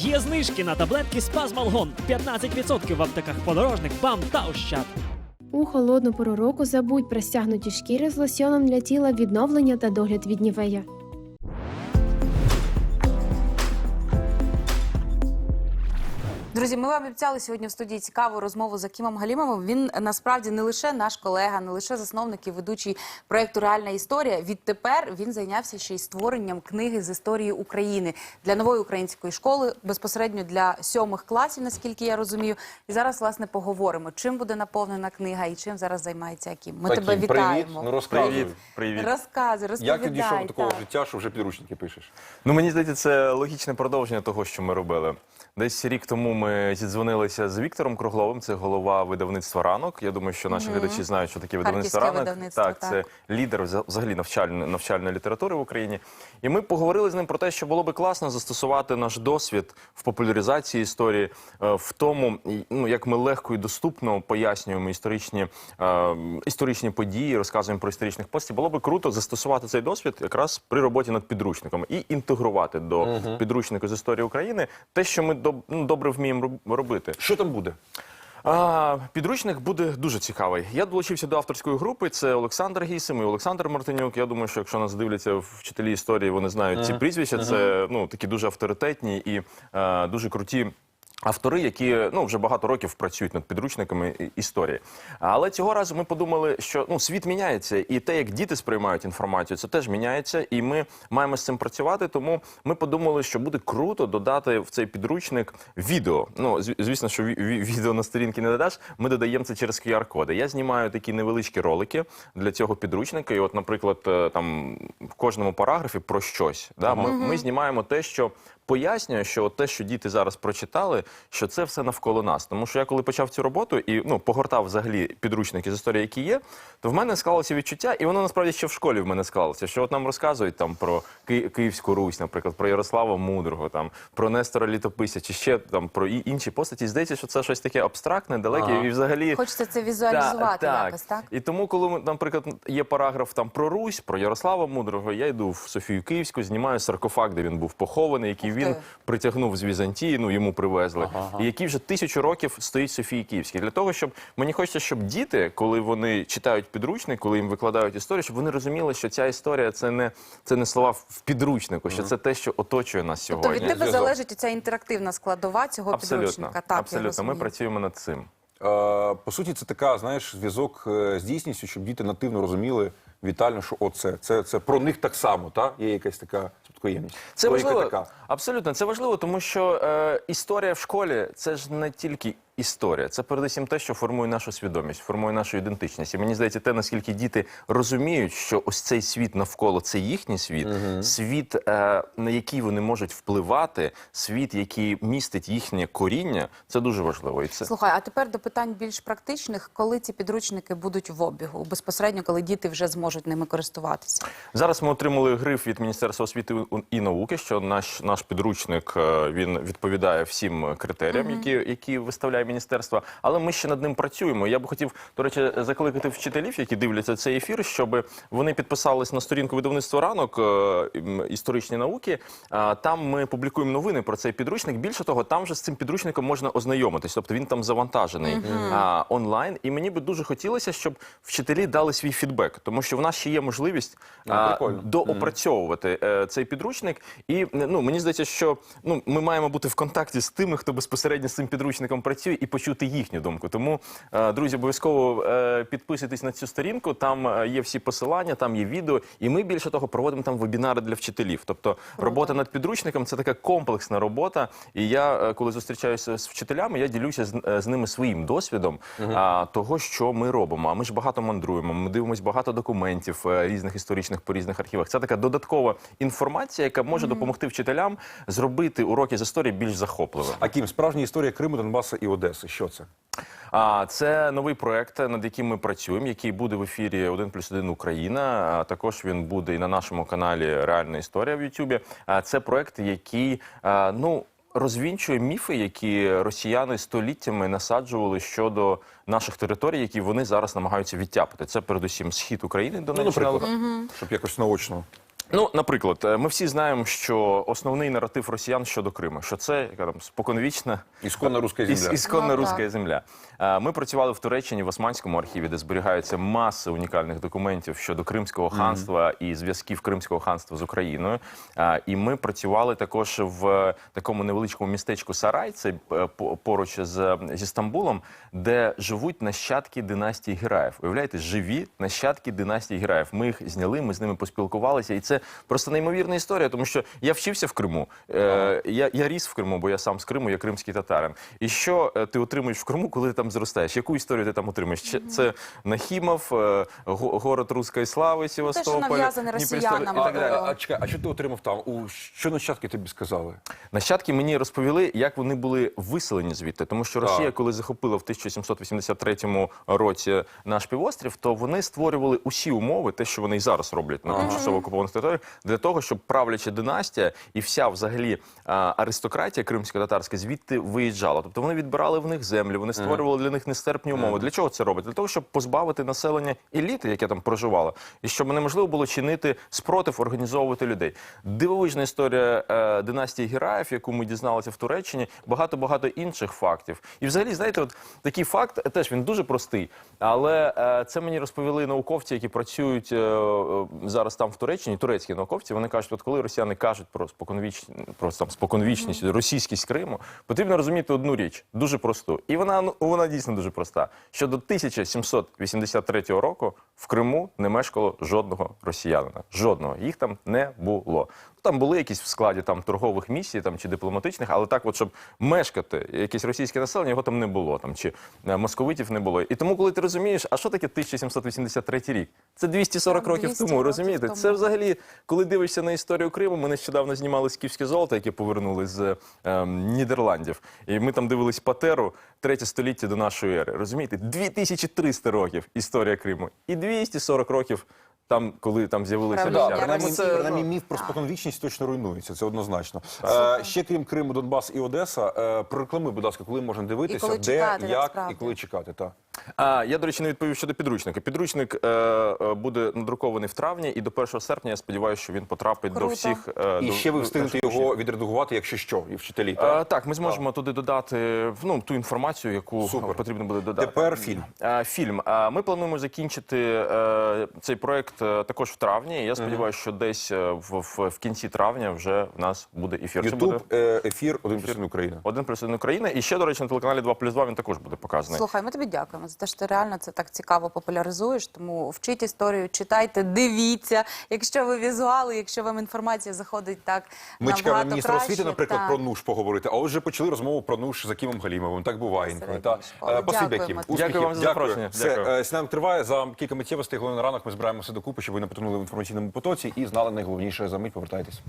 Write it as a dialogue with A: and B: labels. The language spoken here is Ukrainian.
A: Є знижки на таблетки Спазмалгон 15% в аптеках подорожник, БАМ та Ощад.
B: У холодну пору року забудь про стягнуті шкіри з лосьоном для тіла відновлення та догляд від нівея.
C: Друзі, ми вам обіцяли сьогодні в студії цікаву розмову з Акімом Галімовим. Він насправді не лише наш колега, не лише засновник і ведучий проєкту Реальна історія. Відтепер він зайнявся ще й створенням книги з історії України для нової української школи, безпосередньо для сьомих класів, наскільки я розумію. І зараз власне поговоримо, чим буде наповнена книга і чим зараз займається Акім. Ми
D: Акім,
C: тебе
D: привіт.
C: вітаємо.
D: Ну розказуй.
E: Привіт, привіт.
C: Розказуй, розповідай.
D: Як ти дійшов до такого життя, що вже підручники пишеш?
E: Ну мені здається, це логічне продовження того, що ми робили. Десь рік тому ми зідзвонилися з Віктором Кругловим, це голова видавництва ранок. Я думаю, що наші глядачі знають, що таке видавництво ранок.
C: видавництво,
E: так, це лідер вза- взагалі навчальної навчальної літератури в Україні. І ми поговорили з ним про те, що було би класно застосувати наш досвід в популяризації історії, е, в тому, ну як ми легко і доступно пояснюємо історичні, е, історичні події, розказуємо про історичних постів. Було би круто застосувати цей досвід якраз при роботі над підручником і інтегрувати до підручнику з історії України те, що ми добре вміємо роб- робити.
D: Що там буде?
E: А, підручник буде дуже цікавий. Я долучився до авторської групи. Це Олександр Гісим і Олександр Мартинюк. Я думаю, що якщо нас дивляться вчителі історії, вони знають ці прізвища. Це ну такі дуже авторитетні і а, дуже круті. Автори, які ну вже багато років працюють над підручниками історії, але цього разу ми подумали, що ну світ міняється, і те, як діти сприймають інформацію, це теж міняється, і ми маємо з цим працювати. Тому ми подумали, що буде круто додати в цей підручник відео. Ну звісно, що ві- ві- відео на сторінки не додаш. Ми додаємо це через QR-коди. Я знімаю такі невеличкі ролики для цього підручника. І, от, наприклад, е, там в кожному параграфі про щось. Да, ми, ми знімаємо те, що пояснює, що те, що діти зараз прочитали, що це все навколо нас. Тому що я коли почав цю роботу і ну погортав взагалі підручники з історії, які є, то в мене склалося відчуття, і воно насправді ще в школі в мене склалося. Що от нам розказують там про Ки- Київську Русь, наприклад, про Ярослава Мудрого, там про Нестора Літописця, чи ще там про і- інші постаті. Здається, що це щось таке абстрактне, далеке
D: Ага.
E: і взагалі.
C: Хочеться це візуалізувати якось, так?
E: І тому, коли наприклад, є параграф там про Русь, про Ярослава Мудрого, я йду в Софію Київську, знімаю саркофаг, де він був похований, який він притягнув з Візантії, ну йому привезли, і який вже тисячу років стоїть Софії Київській. Для того, щоб мені хочеться, щоб діти, коли вони читають підручник, коли їм викладають історію, щоб вони розуміли, що ця історія це не це не слова в підручнику, що це те, що оточує нас
C: Тобто
E: сьогодні.
C: від тебе залежить ця інтерактивна складова цього
E: Абсолютно,
C: підручника. Так,
E: абсолютно. Ми працюємо над цим.
D: Е, по суті, це така, знаєш, зв'язок е, з дійсністю, щоб діти нативно розуміли вітально, що оце. Це, це про них так само, та? Є якась така спадкоємність.
E: Це
D: Логіка
E: важливо.
D: така.
E: Абсолютно, це важливо, тому що е, історія в школі це ж не тільки історія, це передусім те, що формує нашу свідомість, формує нашу ідентичність. І мені здається, те, наскільки діти розуміють, що ось цей світ навколо це їхній світ, світ, е, на який вони можуть впливати, світ, який містить їхнє коріння, це дуже важливо. І це
C: Слухай, а тепер до питань більш практичних, коли ці підручники будуть в обігу, безпосередньо, коли діти вже зможуть ними користуватися.
E: Зараз ми отримали гриф від Міністерства освіти і науки, що наш наш підручник е, він відповідає всім критеріям, які, які виставляє міністерство. Але ми ще над ним працюємо. Я б хотів, до речі, закликати вчителів, які дивляться цей ефір, щоб вони підписались на сторінку видавництва ранок е, історичні науки. Там ми публікуємо новини про цей підручник. Більше того, там вже з цим підручником можна ознайомитись, тобто він там завантажений а, онлайн. І мені би дуже хотілося, щоб вчителі дали свій фідбек, тому що в нас ще є можливість доопрацьовувати е, цей підручник. І ну мені здається, що ну ми маємо бути в контакті з тими, хто безпосередньо з цим підручником працює, і почути їхню думку. Тому, е, друзі, обов'язково е, підписуйтесь на цю сторінку. Там е, є всі посилання, там є відео. І ми більше того проводимо там вебінари для вчителів. Тобто робота над підручником це така комплексна робота. І я, коли зустрічаюся з вчителями, я ділюся з, з ними своїм досвідом а, того, що ми робимо. А ми ж багато мандруємо. Ми дивимося багато документів різних історичних по різних архівах. Це така додаткова інформація, яка може допомогти вчителям зробити уроки з історії більш захопливими.
D: Аким, справжня історія Криму, Донбаса і Одеси. Що це?
E: А це новий проект, над яким ми працюємо, який буде в ефірі 1 плюс 1 Україна. Також він буде і на нашому каналі Реальна історія в Ютубі. А це проект, який ну. Розвінчує міфи, які росіяни століттями насаджували щодо наших територій, які вони зараз намагаються відтяпати. Це передусім схід України
D: Ну,
E: Донеччина.
D: наприклад, щоб якось наочно.
E: Ну, наприклад, е, ми всі знаємо, що основний наратив росіян щодо Криму, що це яка там споконвічна
D: Ісконна руська земля.
E: Ісконна
C: Ну,
E: руська земля. Е, Ми працювали в Туреччині в Османському архіві, де зберігаються маси унікальних документів щодо Кримського ханства і зв'язків Кримського ханства з Україною. Е, І ми працювали також в такому невеличкому містечку Сарай, це поруч з, зі Стамбулом, де живуть нащадки династії Гераїв. Уявляєте, живі нащадки династії Гераїв. Ми їх зняли, ми з ними поспілкувалися, і це просто неймовірна історія, тому що я вчився в Криму. Е, я, я ріс в Криму, бо я сам з Криму, я кримський татарин. І що е, ти отримуєш в Криму, коли ти там зростаєш? Яку історію ти там отримаєш? Чи- Це Нахімов, е, го- город руської слави, Севастополь,
C: нав'язане росіянам.
E: і
D: А,
E: так далі.
D: а, а, чекай, а що ти отримав там? У що нащадки тобі сказали?
E: Нащадки мені розповіли, як вони були виселені звідти, тому що Росія,
D: Так.
E: коли захопила в 1783 році наш півострів, то вони створювали усі умови, те, що вони і зараз роблять на тимчасово окупованих територіях, для того, щоб правляча династія і вся взагалі аристократія кримсько-татарська звідти виїжджала. Тобто вони відбирали в них землю, вони створювали для них нестерпні умови. Для чого це робить? Для того, щоб позбавити населення еліти, яке там проживало, і щоб неможливо було чинити спротив, організовувати людей. Дивовижна історія е, династії Гераїв, яку ми дізналися в Туреччині, багато багато інших фактів. І взагалі, знаєте, от такий факт теж він дуже простий, але е, це мені розповіли науковці, які працюють е, е, зараз там в Туреччині, турецькі науковці. Вони кажуть, от коли росіяни кажуть про споконвіч... про там споконвічність, російськість Криму, потрібно розуміти одну річ, дуже просту. І вона ну вона дійсно дуже проста. Що до 1783 року в Криму не мешкало жодного росіянина. Жодного їх там не було. Там були якісь в складі там торгових місій там чи дипломатичних, але так, от щоб мешкати якесь російське населення, його там не було, там чи е, московитів не було. І тому, коли ти розумієш, а що таке 1783 рік? Це 240
C: Так,
E: років
C: 200
E: тому.
C: років
E: Розумієте?
C: тому.
E: Це взагалі, коли дивишся на історію Криму, ми нещодавно знімали скіфське золото, яке повернули з ем, Нідерландів. І ми там дивились Патеру, третє століття до нашої ери. Розумієте? 2300 років історія Криму і 240 років. Там, коли там з'явилися Да,
D: принаймні,
C: це-
D: принаймні міф про споконвічність точно руйнується, це однозначно. Е, ще крім Криму, Донбас і Одеса, е, прореклами, будь ласка, коли можна дивитися,
C: коли
D: де,
C: чекати,
D: як
C: справді.
D: і коли чекати. Та.
E: А я, до речі, не відповів щодо підручника. Підручник е, е, буде надрукований в травні, і до 1 серпня я сподіваюся, що він потрапить
C: Круто.
E: до всіх. е,
D: І
E: до-
D: ще ви встигнете його
E: учнів.
D: відредагувати, якщо що, і вчителі.
E: Е,
D: Так?
E: так, ми зможемо туди додати ну, ту інформацію, яку
D: Супер.
E: потрібно буде додати.
D: Тепер фільм.
E: Е, Фільм. Е, Ми плануємо закінчити е, цей проект е, також в травні. Я сподіваюся, що десь е, в, в, в кінці травня вже в нас буде ефір.
D: Ютуб,
E: буде
D: е, ефір, один плюс один Україна.
E: один плюс один Україна. І ще, до речі, на телеканалі 2 плюс 2 він також буде показаний.
C: Слухай, ми тобі дякуємо за те, що ти реально це так цікаво популяризуєш. Тому вчіть історію, читайте, дивіться. Якщо ви візуали, якщо вам інформація заходить так
D: Ми чекаємо міністра освіти, наприклад,
C: так.
D: про НУШ поговорити. А ось вже почали розмову про НУШ з Акимом Галімовим. Так буває інколи. Та. Е. Успіхів.
E: Дякую вам за запрошення.
D: Все, е, триває. За кілька миттєвостей, головне на ранок ми збираємося докупи, щоб ви не потонули в інформаційному потоці і знали найголовніше за мить. Повертайтесь.